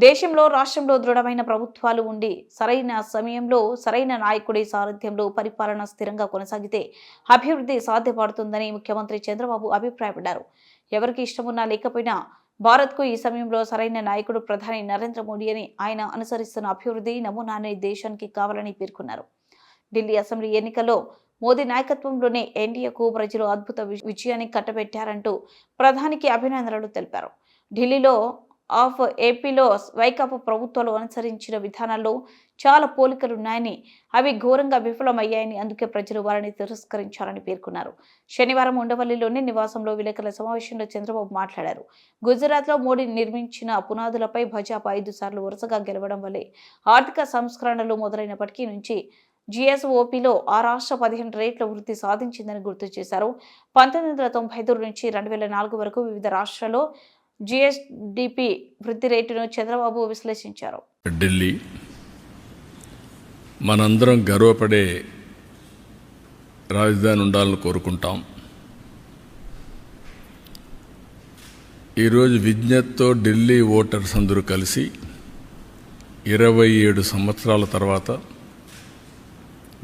దేశంలో రాష్ట్రంలో దృఢమైన ప్రభుత్వాలు ఉండి సరైన సమయంలో సరైన నాయకుడి సారథ్యంలో పరిపాలన స్థిరంగా కొనసాగితే అభివృద్ధి సాధ్యపడుతుందని ముఖ్యమంత్రి చంద్రబాబు అభిప్రాయపడ్డారు. ఎవరికి ఇష్టమున్నా లేకపోయినా భారత్కు ఈ సమయంలో సరైన నాయకుడు ప్రధాని నరేంద్ర మోడీ అని ఆయన అనుసరిస్తున్న అభివృద్ధి నమూనానే దేశానికి కావాలని పేర్కొన్నారు. ఢిల్లీ అసెంబ్లీ ఎన్నికల్లో మోదీ నాయకత్వంలోనే ఎన్డీఏకు ప్రజలు అద్భుత వి- విజయాన్ని కట్టబెట్టారంటూ ప్రధానికి అభినందనలు తెలిపారు. ఢిల్లీలో ఆఫ్ ఏపీలో వైకాపా ప్రభుత్వాలు అనుసరించిన విధానాల్లో చాలా పోలికలున్నాయని అవి ఘోరంగా విఫలమయ్యాయని అందుకే ప్రజలు వారిని తిరస్కరించాలని పేర్కొన్నారు. శనివారం ఉండవల్లిలోని నివాసంలో విలేకరుల సమావేశంలో చంద్రబాబు మాట్లాడారు. గుజరాత్లో మోడీ నిర్మించిన పునాదులపై భాజపా ఐదు సార్లు వరుసగా గెలవడం వల్లే ఆర్థిక సంస్కరణలు మొదలైనప్పటికీ నుంచి జిఎస్ఓపిలో ఆ రాష్ట్ర పదిహేను రేట్ల వృద్ధి సాధించిందని గుర్తు చేశారు. పంతొమ్మిది వందల తొంభై ఐదు నుంచి రెండు వేల నాలుగు వరకు వివిధ రాష్ట్రాల్లో జిఎస్డిపి వృద్ధి రేటును చంద్రబాబు విశ్లేషించారు. ఢిల్లీ మనందరం గర్వపడే రాజధాని ఉండాలని కోరుకుంటాం. ఈరోజు విజ్ఞతతో ఢిల్లీ ఓటర్స్ అందరూ కలిసి ఇరవై ఏడు సంవత్సరాల తర్వాత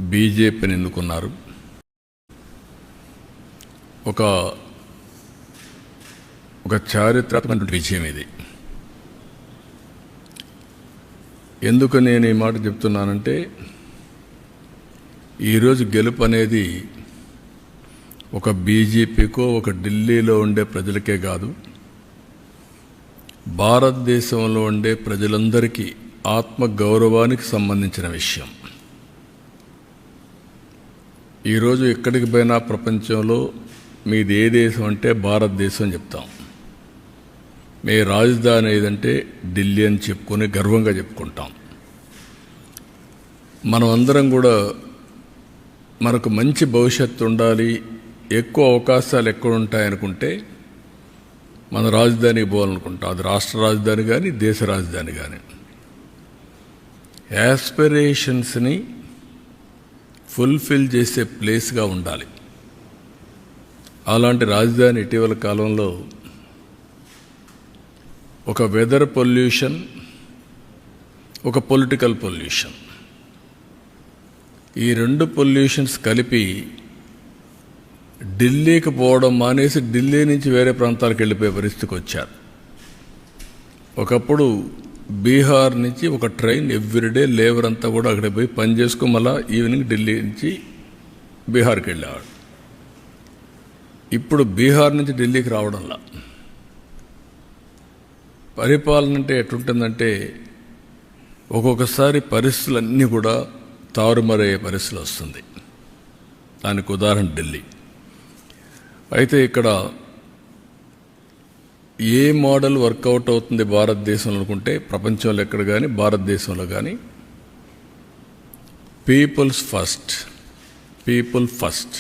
బీజేపీని ఎన్నుకున్నారు. ఒక ఒక చారిత్రాత్మక విజయం ఇది. ఎందుకు నేను ఈ మాట చెప్తున్నానంటే ఈరోజు గెలుపు అనేది ఒక బీజేపీకో ఒక ఢిల్లీలో ఉండే ప్రజలకే కాదు భారతదేశంలో ఉండే ప్రజలందరికీ ఆత్మ గౌరవానికి సంబంధించిన విషయం. ఈరోజు ఎక్కడికి పోయినా ప్రపంచంలో మీది ఏ దేశం అంటే భారతదేశం చెప్తాం. మీ రాజధాని ఏదంటే ఢిల్లీ అని చెప్పుకొని గర్వంగా చెప్పుకుంటాం. మనం అందరం కూడా మనకు మంచి భవిష్యత్తు ఉండాలి ఎక్కువ అవకాశాలు ఎక్కడ ఉంటాయనుకుంటే మన రాజధాని పోవాలనుకుంటాం. అది రాష్ట్ర రాజధాని కానీ దేశ రాజధాని కానీ యాస్పిరేషన్స్ని ఫుల్ఫిల్ చేసే ప్లేస్గా ఉండాలి. అలాంటి రాజధాని ఇటీవల కాలంలో ఒక వెదర్ పొల్యూషన్ ఒక పొలిటికల్ పొల్యూషన్ ఈ రెండు పొల్యూషన్స్ కలిపి ఢిల్లీకి పోవడం మానేసి ఢిల్లీ నుంచి వేరే ప్రాంతాలకు వెళ్ళిపోయే పరిస్థితికి వచ్చారు. ఒకప్పుడు బీహార్ నుంచి ఒక ట్రైన్ ఎవ్రీడే లేబర్ అంతా కూడా అక్కడ పోయి పని చేసుకుని మళ్ళా ఈవినింగ్ ఢిల్లీ నుంచి బీహార్కి వెళ్ళేవాడు. ఇప్పుడు బీహార్ నుంచి ఢిల్లీకి రావడంలా. పరిపాలన అంటే ఎటుంటుందంటే ఒక్కొక్కసారి పరిస్థితులన్నీ కూడా తారుమారయ్యే పరిస్థితులు వస్తుంది. దానికి ఉదాహరణ ఢిల్లీ. అయితే ఇక్కడ ఏ మోడల్ వర్కౌట్ అవుతుంది భారతదేశంలో అనుకుంటే ప్రపంచంలో ఎక్కడ కానీ భారతదేశంలో కానీ పీపుల్స్ ఫస్ట్ పీపుల్ ఫస్ట్.